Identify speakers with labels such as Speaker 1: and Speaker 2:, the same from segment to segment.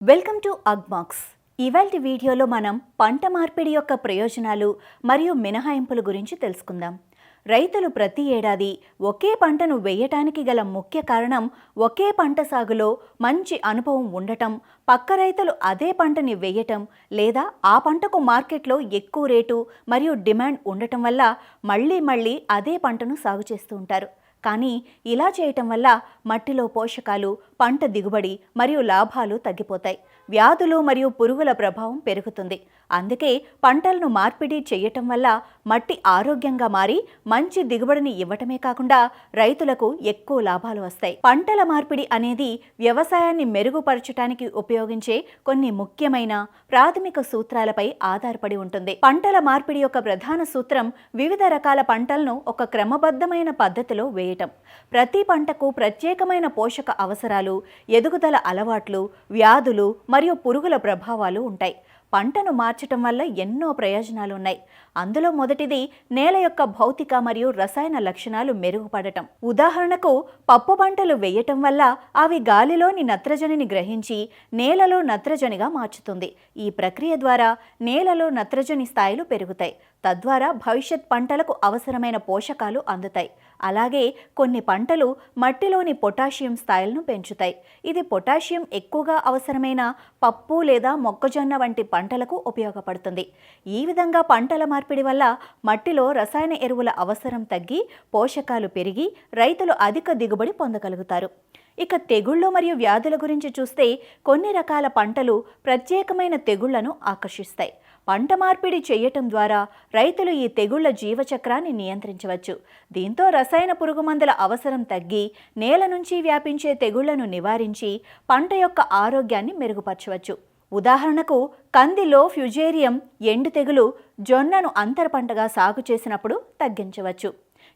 Speaker 1: Welcome to Agmax ఇవాల్టి వీడియోలో మనం పంట మార్పిడి యొక్క ప్రయోజనాలు మరియు మినహాయింపుల గురించి తెలుసుకుందాం. రైతులు ప్రతి ఏడాది ఒకే పంటను వేయటానికి గల ముఖ్య కారణం ఒకే పంట సాగులో మంచి అనుభవం ఉండటం పక్క రైతులు అదే పంటని వేయటం లేదా ఆ పంటకు మార్కెట్లో ఎక్కువ రేటు మరియు డిమాండ్ ఉండటం వల్ల మళ్ళీ మళ్ళీ అదే పంటను సాగు చేస్తూ ఉంటారు. కానీ ఇలా చేయటం వల్ల మట్టిలో పోషకాలు పంట దిగుబడి మరియు లాభాలు తగ్గిపోతాయి. వ్యాధులు మరియు పురుగుల ప్రభావం పెరుగుతుంది. అందుకే పంటలను మార్పిడి చేయటం వల్ల మట్టి ఆరోగ్యంగా మారి మంచి దిగుబడిని ఇవ్వటమే కాకుండా రైతులకు ఎక్కువ లాభాలు వస్తాయి. పంటల మార్పిడి అనేది వ్యవసాయాన్ని మెరుగుపరచడానికి ఉపయోగించే కొన్ని ముఖ్యమైన ప్రాథమిక సూత్రాలపై ఆధారపడి ఉంటుంది. పంటల మార్పిడి యొక్క ప్రధాన సూత్రం వివిధ రకాల పంటలను ఒక క్రమబద్ధమైన పద్ధతిలో వేయటం. ప్రతి పంటకు ప్రత్యేకమైన పోషక అవసరాలు ఎదుగుదల అలవాట్లు వ్యాధులు మరియు పురుగుల ప్రభావాలు ఉంటాయి. పంటను మార్చటం వల్ల ఎన్నో ప్రయోజనాలు ఉన్నాయి అందులో మొదటిది నేల యొక్క భౌతిక మరియు రసాయన లక్షణాలు మెరుగుపడటం. ఉదాహరణకు పప్పు పంటలు వేయటం వల్ల అవి గాలిలోని నత్రజనిని గ్రహించి నేలలో నత్రజనిగా మార్చుతుంది. ఈ ప్రక్రియ ద్వారా నేలలో నత్రజని స్థాయిలు పెరుగుతాయి. తద్వారా భవిష్యత్ పంటలకు అవసరమైన పోషకాలు అందుతాయి. అలాగే కొన్ని పంటలు మట్టిలోని పొటాషియం స్థాయిలను పెంచుతాయి. ఇది పొటాషియం ఎక్కువగా అవసరమైన పప్పు లేదా మొక్కజొన్న వంటి పంటలకు ఉపయోగపడుతుంది. ఈ విధంగా పంటల మార్పిడి వల్ల మట్టిలో రసాయన ఎరువుల అవసరం తగ్గి పోషకాలు పెరిగి రైతులు అధిక దిగుబడి పొందగలుగుతారు. ఇక తెగుళ్ళు మరియు వ్యాధుల గురించి చూస్తే కొన్ని రకాల పంటలు ప్రత్యేకమైన తెగుళ్ళను ఆకర్షిస్తాయి. పంట మార్పిడి చేయటం ద్వారా రైతులు ఈ తెగుళ్ళ జీవచక్రాన్ని నియంత్రించవచ్చు. దీంతో రసాయన పురుగుమందుల అవసరం తగ్గి నేల నుంచి వ్యాపించే తెగుళ్ళను నివారించి పంట యొక్క ఆరోగ్యాన్ని మెరుగుపరచవచ్చు. ఉదాహరణకు కందిలో ఫ్యుజేరియం ఎండు తెగులు జొన్నను అంతర పంటగా సాగు చేసినప్పుడు తగ్గించవచ్చు.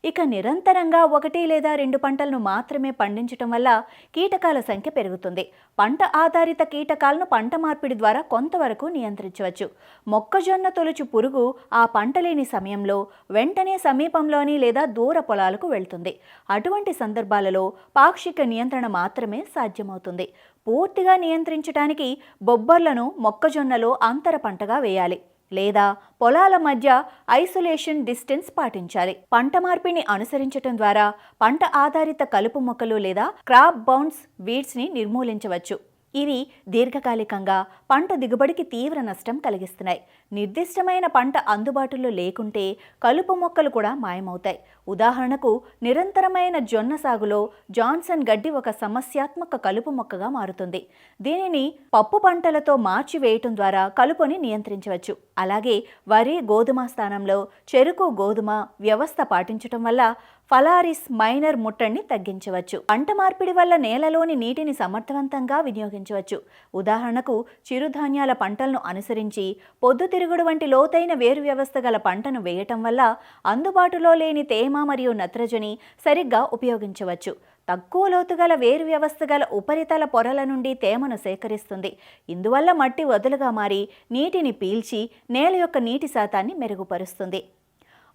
Speaker 1: ఇక నిరంతరంగా ఒకటి లేదా రెండు పంటలను మాత్రమే పండించటం వల్ల కీటకాల సంఖ్య పెరుగుతుంది. పంట ఆధారిత కీటకాలను పంట మార్పిడి ద్వారా కొంతవరకు నియంత్రించవచ్చు. మొక్కజొన్న తొలుచు పురుగు ఆ పంట లేని సమయంలో వెంటనే సమీపంలోని లేదా దూర పొలాలకు వెళ్తుంది. అటువంటి సందర్భాలలో పాక్షిక నియంత్రణ మాత్రమే సాధ్యమవుతుంది. పూర్తిగా నియంత్రించడానికి బొబ్బర్లను మొక్కజొన్నలో అంతర పంటగా వేయాలి. లేదా పొలాల మధ్య ఐసోలేషన్ డిస్టెన్స్ పాటించాలి. పంట మార్పిడిని అనుసరించటం ద్వారా పంట ఆధారిత కలుపు మొక్కలు లేదా క్రాప్ బౌన్స్ వీడ్స్ని నిర్మూలించవచ్చు. ఇవి దీర్ఘకాలికంగా పంట దిగుబడికి తీవ్ర నష్టం కలిగిస్తున్నాయి. నిర్దిష్టమైన పంట అందుబాటులో లేకుంటే కలుపు మొక్కలు కూడా మాయమవుతాయి. ఉదాహరణకు నిరంతరమైన జొన్న సాగులో జాన్సన్ గడ్డి ఒక సమస్యాత్మక కలుపు మొక్కగా మారుతుంది. దీనిని పప్పు పంటలతో మార్చి వేయటం ద్వారా కలుపుని నియంత్రించవచ్చు. అలాగే వరి గోధుమ స్థానంలో చెరుకు గోధుమ వ్యవస్థ పాటించటం వల్ల ఫలారిస్ మైనర్ ముట్టడిని తగ్గించవచ్చు. పంట మార్పిడి వల్ల నేలలోని నీటిని సమర్థవంతంగా వినియోగించవచ్చు. ఉదాహరణకు చిరుధాన్యాల పంటలను అనుసరించి పొద్దుతిరుగుడు వంటి లోతైన వేరు వ్యవస్థ గల పంటను వేయటం వల్ల అందుబాటులో లేని తేమ మరియు నత్రజని సరిగ్గా ఉపయోగించవచ్చు. తక్కువ లోతుగల వేరు వ్యవస్థ గల ఉపరితల పొరల నుండి తేమను సేకరిస్తుంది. ఇందువల్ల మట్టి వదులుగా మారి నీటిని పీల్చి నేల యొక్క నీటి శాతాన్ని మెరుగుపరుస్తుంది.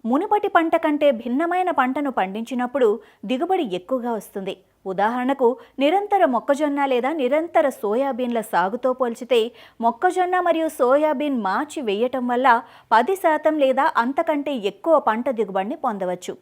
Speaker 1: మునుపటి పంట కంటే భిన్నమైన పంటను పండించినప్పుడు దిగుబడి ఎక్కువగా వస్తుంది. ఉదాహరణకు నిరంతర మొక్కజొన్న లేదా నిరంతర సోయాబీన్ల సాగుతో పోల్చితే మొక్కజొన్న మరియు సోయాబీన్ మార్చి వేయటం వల్ల పది శాతం లేదా అంతకంటే ఎక్కువ పంట దిగుబడిని పొందవచ్చు.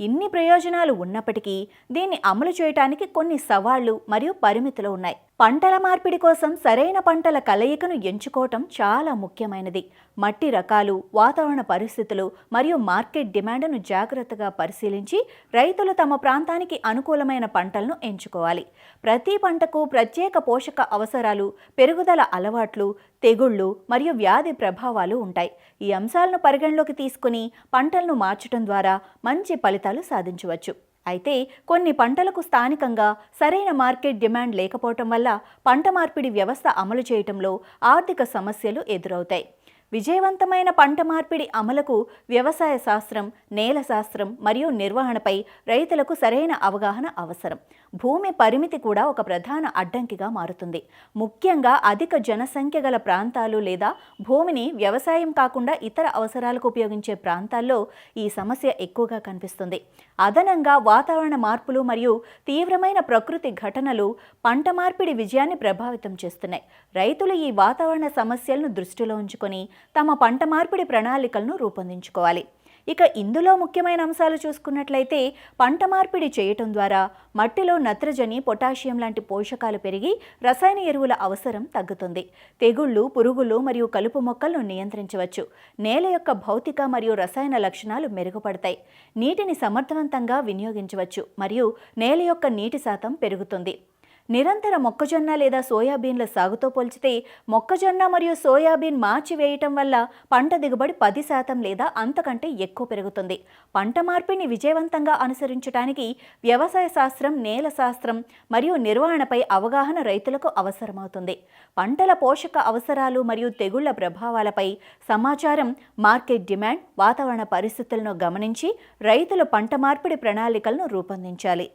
Speaker 1: ఇన్ని ప్రయోజనాలు ఉన్నప్పటికీ దీన్ని అమలు చేయటానికి కొన్ని సవాళ్ళు మరియు పరిమితులు ఉన్నాయి. పంటల మార్పిడి కోసం సరైన పంటల కలయికను ఎంచుకోవటం చాలా ముఖ్యమైనది. మట్టి రకాలు వాతావరణ పరిస్థితులు మరియు మార్కెట్ డిమాండ్ను జాగ్రత్తగా పరిశీలించి రైతులు తమ ప్రాంతానికి అనుకూలమైన పంటలను ఎంచుకోవాలి. ప్రతి పంటకు ప్రత్యేక పోషక అవసరాలు పెరుగుదల అలవాట్లు తెగుళ్ళు మరియు వ్యాధి ప్రభావాలు ఉంటాయి. ఈ అంశాలను పరిగణలోకి తీసుకుని పంటలను మార్చడం ద్వారా మంచి ఫలితాలు సాధించవచ్చు. అయితే కొన్ని పంటలకు స్థానికంగా సరైన మార్కెట్ డిమాండ్ లేకపోవటం వల్ల పంట మార్పిడి వ్యవస్థ అమలు చేయటంలో ఆర్థిక సమస్యలు ఎదురవుతాయి. విజయవంతమైన పంట మార్పిడి అమలుకు వ్యవసాయ శాస్త్రం నేల శాస్త్రం మరియు నిర్వహణపై రైతులకు సరైన అవగాహన అవసరం. భూమి పరిమితి కూడా ఒక ప్రధాన అడ్డంకిగా మారుతుంది. ముఖ్యంగా అధిక జనసంఖ్య గల ప్రాంతాలు లేదా భూమిని వ్యవసాయం కాకుండా ఇతర అవసరాలకు ఉపయోగించే ప్రాంతాల్లో ఈ సమస్య ఎక్కువగా కనిపిస్తుంది. అదనంగా వాతావరణ మార్పులు మరియు తీవ్రమైన ప్రకృతి ఘటనలు పంట మార్పిడి విజయాన్ని ప్రభావితం చేస్తున్నాయి. రైతులు ఈ వాతావరణ సమస్యలను దృష్టిలో ఉంచుకొని తమ పంట మార్పిడి ప్రణాళికలను రూపొందించుకోవాలి. ఇక ఇందులో ముఖ్యమైన అంశాలు చూసుకున్నట్లయితే పంట మార్పిడి చేయటం ద్వారా మట్టిలో నత్రజని పొటాషియం లాంటి పోషకాలు పెరిగి రసాయన ఎరువుల అవసరం తగ్గుతుంది. తెగుళ్ళు పురుగులు మరియు కలుపు మొక్కలను నియంత్రించవచ్చు. నేల యొక్క భౌతిక మరియు రసాయన లక్షణాలు మెరుగుపడతాయి. నీటిని సమర్థవంతంగా వినియోగించవచ్చు మరియు నేల యొక్క నీటి శాతం పెరుగుతుంది. నిరంతర మొక్కజొన్న లేదా సోయాబీన్ల సాగుతో పోల్చితే మొక్కజొన్న మరియు సోయాబీన్ మార్చి వేయటం వల్ల పంట దిగుబడి పది శాతం లేదా అంతకంటే ఎక్కువ పెరుగుతుంది. పంట మార్పిడిని విజయవంతంగా అనుసరించడానికి వ్యవసాయ శాస్త్రం నేల శాస్త్రం మరియు నిర్వహణపై అవగాహన రైతులకు అవసరమవుతుంది. పంటల పోషక అవసరాలు మరియు తెగుళ్ళ ప్రభావాలపై సమాచారం మార్కెట్ డిమాండ్ వాతావరణ పరిస్థితులను గమనించి రైతులు పంట మార్పిడి ప్రణాళికలను రూపొందించాలి.